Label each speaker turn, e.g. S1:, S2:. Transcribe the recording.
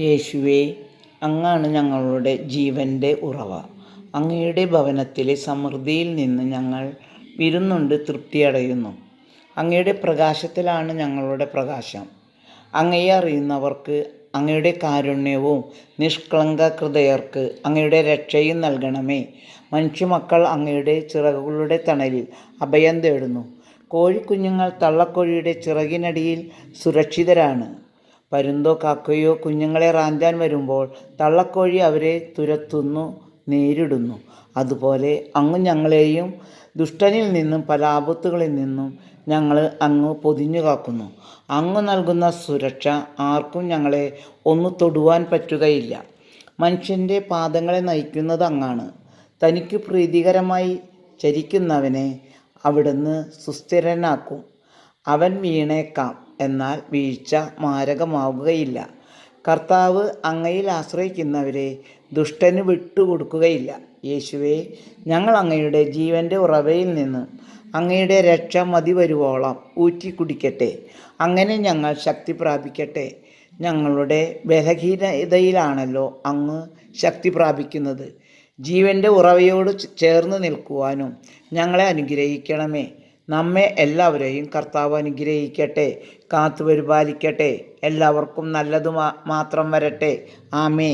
S1: യേശുവേ അങ്ങാണ് ഞങ്ങളുടെ ജീവന്റെ ഉറവ. അങ്ങയുടെ ഭവനത്തിലെ സമൃദ്ധിയിൽ നിന്ന് ഞങ്ങൾ വിരുന്നുണ്ട് തൃപ്തിയടയുന്നു. അങ്ങയുടെ പ്രകാശത്തിലാണ് ഞങ്ങളുടെ പ്രകാശം. അങ്ങയെ അറിയുന്നവർക്ക് അങ്ങയുടെ കാരുണ്യവും നിഷ്കളങ്ക ഹൃദയർക്ക് അങ്ങയുടെ രക്ഷയും നൽകണമേ. മനുഷ്യമക്കൾ അങ്ങയുടെ ചിറകുകളുടെ തണലിൽ അഭയം തേടുന്നു. കോഴിക്കുഞ്ഞുങ്ങൾ തള്ളക്കോഴിയുടെ ചിറകിനടിയിൽ സുരക്ഷിതരാണ്. പരുന്തോ കാക്കയോ കുഞ്ഞുങ്ങളെ റാഞ്ചാൻ വരുമ്പോൾ തള്ളക്കോഴി അവരെ തുരത്തുന്നു നേരിടുന്നു. അതുപോലെ അങ്ങ് ഞങ്ങളെയും ദുഷ്ടനിൽ നിന്നും പല ആപത്തുകളിൽ നിന്നും ഞങ്ങൾ അങ്ങ് പൊതിഞ്ഞു കാക്കുന്നു. അങ്ങ് നൽകുന്ന സുരക്ഷ ആർക്കും ഞങ്ങളെ ഒന്ന് തൊടുവാൻ പറ്റുകയില്ല. മനുഷ്യന്റെ പാദങ്ങളെ നയിക്കുന്നത് അങ്ങാണ്. തനിക്ക് പ്രീതികരമായി ചരിക്കുന്നവനെ അവിടുന്ന് സുസ്ഥിരനാക്കും. അവൻ വീണേക്കാം. എന്നാൽ വീഴ്ച മാരകമാവുകയില്ല. കർത്താവ് അങ്ങയിൽ ആശ്രയിക്കുന്നവരെ ദുഷ്ടന് വിട്ടുകൊടുക്കുകയില്ല. യേശുവെ ഞങ്ങൾ അങ്ങയുടെ ജീവന്റെ ഉറവയിൽ നിന്ന് അങ്ങയുടെ രക്ഷ മതി വരുവോളം ഊറ്റി കുടിക്കട്ടെ അങ്ങനെ ഞങ്ങൾ ശക്തി പ്രാപിക്കട്ടെ. ഞങ്ങളുടെ ബലഹീനതയിലാണല്ലോ അങ്ങ് ശക്തി പ്രാപിക്കുന്നത്. ജീവന്റെ ഉറവയോട് ചേർന്ന് നിൽക്കുവാനും ഞങ്ങളെ അനുഗ്രഹിക്കണമേ. നമ്മെ എല്ലാവരെയും കർത്താവ് അനുഗ്രഹിക്കട്ടെ കാത്തുപരിപാലിക്കട്ടെ എല്ലാവർക്കും നല്ലത് മാത്രം വരട്ടെ. ആമേ